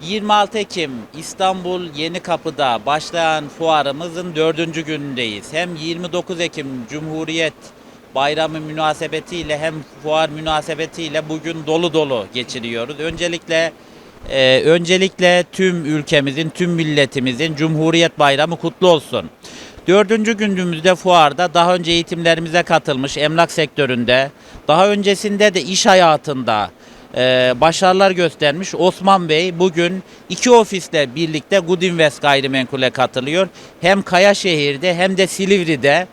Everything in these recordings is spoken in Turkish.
26 Ekim İstanbul Yenikapı'da başlayan fuarımızın dördüncü günündeyiz. Hem 29 Ekim Cumhuriyet Bayramı münasebetiyle hem fuar münasebetiyle bugün dolu dolu geçiriyoruz. Öncelikle e, öncelikle tüm ülkemizin, tüm milletimizin Cumhuriyet Bayramı kutlu olsun. Dördüncü günümüzde fuarda daha önce eğitimlerimize katılmış emlak sektöründe, daha öncesinde de iş hayatında e, başarılar göstermiş Osman Bey bugün iki ofisle birlikte Good Invest Gayrimenkul'e katılıyor. Hem Kayaşehir'de hem de Silivri'de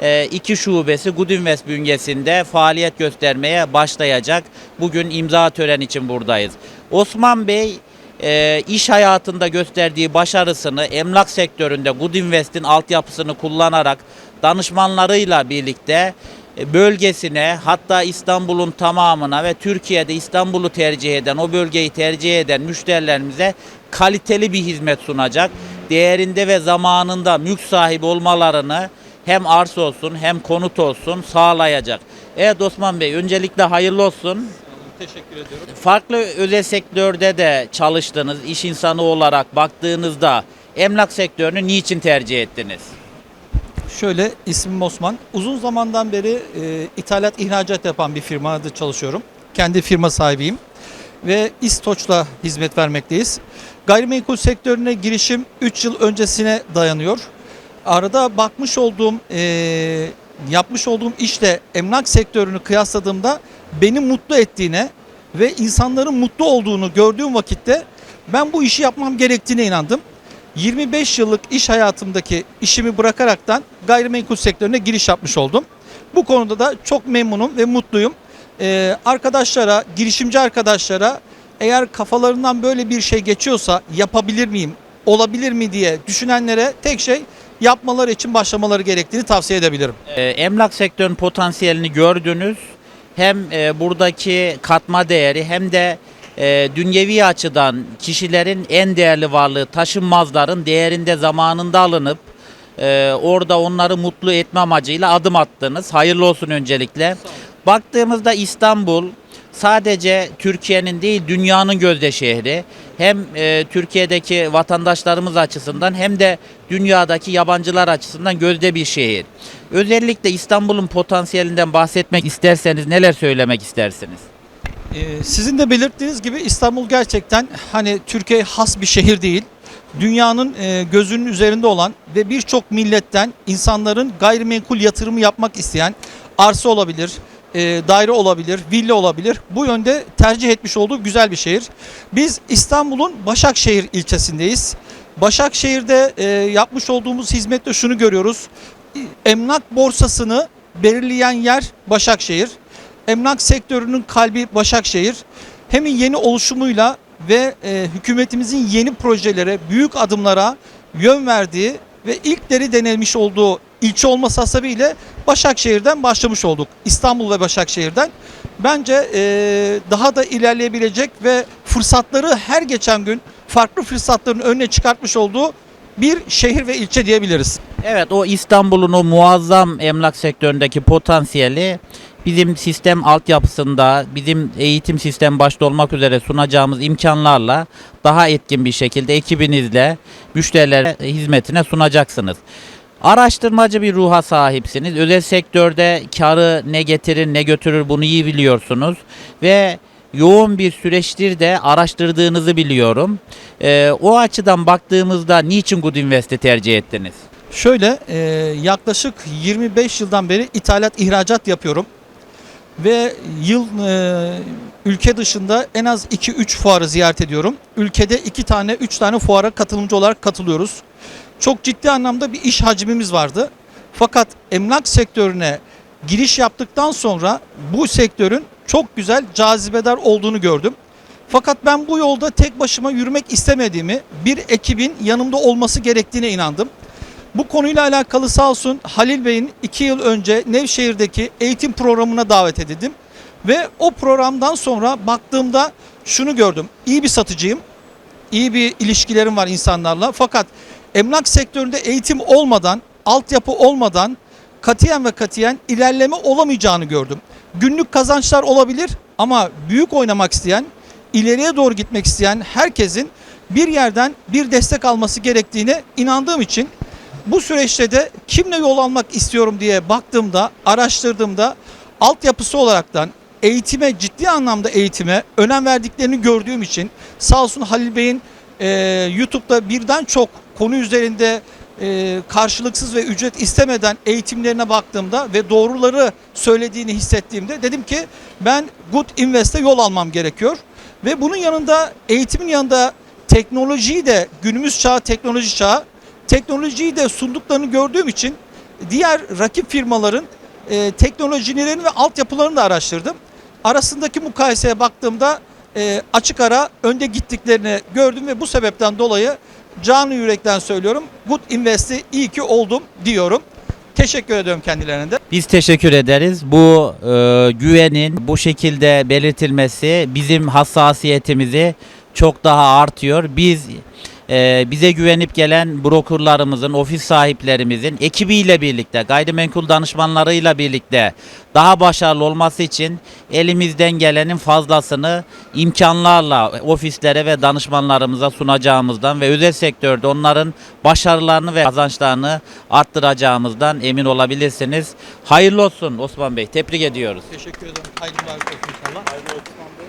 e, iki şubesi Good Invest bünyesinde faaliyet göstermeye başlayacak. Bugün imza töreni için buradayız. Osman Bey e, iş hayatında gösterdiği başarısını emlak sektöründe Good Invest'in altyapısını kullanarak danışmanlarıyla birlikte bölgesine hatta İstanbul'un tamamına ve Türkiye'de İstanbul'u tercih eden o bölgeyi tercih eden müşterilerimize kaliteli bir hizmet sunacak. Değerinde ve zamanında mülk sahibi olmalarını hem arsa olsun hem konut olsun sağlayacak. Evet Osman Bey öncelikle hayırlı olsun. Teşekkür ediyorum. Farklı özel sektörde de çalıştınız. İş insanı olarak baktığınızda emlak sektörünü niçin tercih ettiniz? Şöyle ismim Osman. Uzun zamandan beri e, ithalat ihracat yapan bir firmada çalışıyorum. Kendi firma sahibiyim ve İstoç'la hizmet vermekteyiz. Gayrimenkul sektörüne girişim 3 yıl öncesine dayanıyor. Arada bakmış olduğum, e, yapmış olduğum işle emlak sektörünü kıyasladığımda beni mutlu ettiğine ve insanların mutlu olduğunu gördüğüm vakitte ben bu işi yapmam gerektiğine inandım. 25 yıllık iş hayatımdaki işimi bırakaraktan gayrimenkul sektörüne giriş yapmış oldum. Bu konuda da çok memnunum ve mutluyum. Ee, arkadaşlara, girişimci arkadaşlara eğer kafalarından böyle bir şey geçiyorsa yapabilir miyim, olabilir mi diye düşünenlere tek şey yapmaları için başlamaları gerektiğini tavsiye edebilirim. Ee, emlak sektörünün potansiyelini gördünüz. Hem e, buradaki katma değeri hem de e, dünyevi açıdan kişilerin en değerli varlığı taşınmazların değerinde zamanında alınıp e, orada onları mutlu etme amacıyla adım attınız. Hayırlı olsun öncelikle. Baktığımızda İstanbul sadece Türkiye'nin değil dünyanın gözde şehri. Hem e, Türkiye'deki vatandaşlarımız açısından hem de dünyadaki yabancılar açısından gözde bir şehir. Özellikle İstanbul'un potansiyelinden bahsetmek isterseniz neler söylemek istersiniz? Ee, sizin de belirttiğiniz gibi İstanbul gerçekten hani Türkiye has bir şehir değil. Dünyanın e, gözünün üzerinde olan ve birçok milletten insanların gayrimenkul yatırımı yapmak isteyen arsa olabilir, e, daire olabilir, villa olabilir. Bu yönde tercih etmiş olduğu güzel bir şehir. Biz İstanbul'un Başakşehir ilçesindeyiz. Başakşehir'de e, yapmış olduğumuz hizmette şunu görüyoruz. Emlak borsasını belirleyen yer Başakşehir. Emlak sektörünün kalbi Başakşehir. Hem yeni oluşumuyla ve e, hükümetimizin yeni projelere, büyük adımlara yön verdiği ve ilkleri denilmiş olduğu ilçe olması hasebiyle Başakşehir'den başlamış olduk. İstanbul ve Başakşehir'den. Bence e, daha da ilerleyebilecek ve fırsatları her geçen gün farklı fırsatların önüne çıkartmış olduğu bir şehir ve ilçe diyebiliriz. Evet o İstanbul'un o muazzam emlak sektöründeki potansiyeli bizim sistem altyapısında, bizim eğitim sistemi başta olmak üzere sunacağımız imkanlarla daha etkin bir şekilde ekibinizle müşterilere hizmetine sunacaksınız. Araştırmacı bir ruha sahipsiniz. Özel sektörde karı ne getirir ne götürür bunu iyi biliyorsunuz ve yoğun bir süreçtir de araştırdığınızı biliyorum. Ee, o açıdan baktığımızda niçin Good Invest'i tercih ettiniz? Şöyle e, yaklaşık 25 yıldan beri ithalat ihracat yapıyorum. Ve yıl e, ülke dışında en az 2-3 fuarı ziyaret ediyorum. Ülkede 2 tane 3 tane fuara katılımcı olarak katılıyoruz. Çok ciddi anlamda bir iş hacmimiz vardı. Fakat emlak sektörüne giriş yaptıktan sonra bu sektörün çok güzel cazibedar olduğunu gördüm. Fakat ben bu yolda tek başıma yürümek istemediğimi, bir ekibin yanımda olması gerektiğine inandım. Bu konuyla alakalı sağ olsun Halil Bey'in iki yıl önce Nevşehir'deki eğitim programına davet edildim. Ve o programdan sonra baktığımda şunu gördüm. İyi bir satıcıyım. iyi bir ilişkilerim var insanlarla. Fakat emlak sektöründe eğitim olmadan, altyapı olmadan katiyen ve katiyen ilerleme olamayacağını gördüm. Günlük kazançlar olabilir ama büyük oynamak isteyen, ileriye doğru gitmek isteyen herkesin bir yerden bir destek alması gerektiğine inandığım için bu süreçte de kimle yol almak istiyorum diye baktığımda, araştırdığımda altyapısı olaraktan eğitime, ciddi anlamda eğitime önem verdiklerini gördüğüm için sağ olsun Halil Bey'in e, YouTube'da birden çok konu üzerinde e, karşılıksız ve ücret istemeden eğitimlerine baktığımda ve doğruları söylediğini hissettiğimde dedim ki ben Good Invest'e yol almam gerekiyor. Ve bunun yanında eğitimin yanında teknolojiyi de günümüz çağı teknoloji çağı teknolojiyi de sunduklarını gördüğüm için diğer rakip firmaların e, teknolojilerini ve altyapılarını da araştırdım. Arasındaki mukayeseye baktığımda e, açık ara önde gittiklerini gördüm ve bu sebepten dolayı canı yürekten söylüyorum. Good Invest'i iyi ki oldum diyorum. Teşekkür ediyorum kendilerine de. Biz teşekkür ederiz. Bu e, güvenin bu şekilde belirtilmesi bizim hassasiyetimizi çok daha artıyor. Biz e, bize güvenip gelen brokerlarımızın, ofis sahiplerimizin ekibiyle birlikte, gayrimenkul danışmanlarıyla birlikte daha başarılı olması için elimizden gelenin fazlasını imkanlarla ofislere ve danışmanlarımıza sunacağımızdan ve özel sektörde onların başarılarını ve kazançlarını arttıracağımızdan emin olabilirsiniz. Hayırlı olsun Osman Bey. Tebrik ediyoruz. Teşekkür ederim. Hayırlı olsun inşallah. Hayırlı teşekkürler.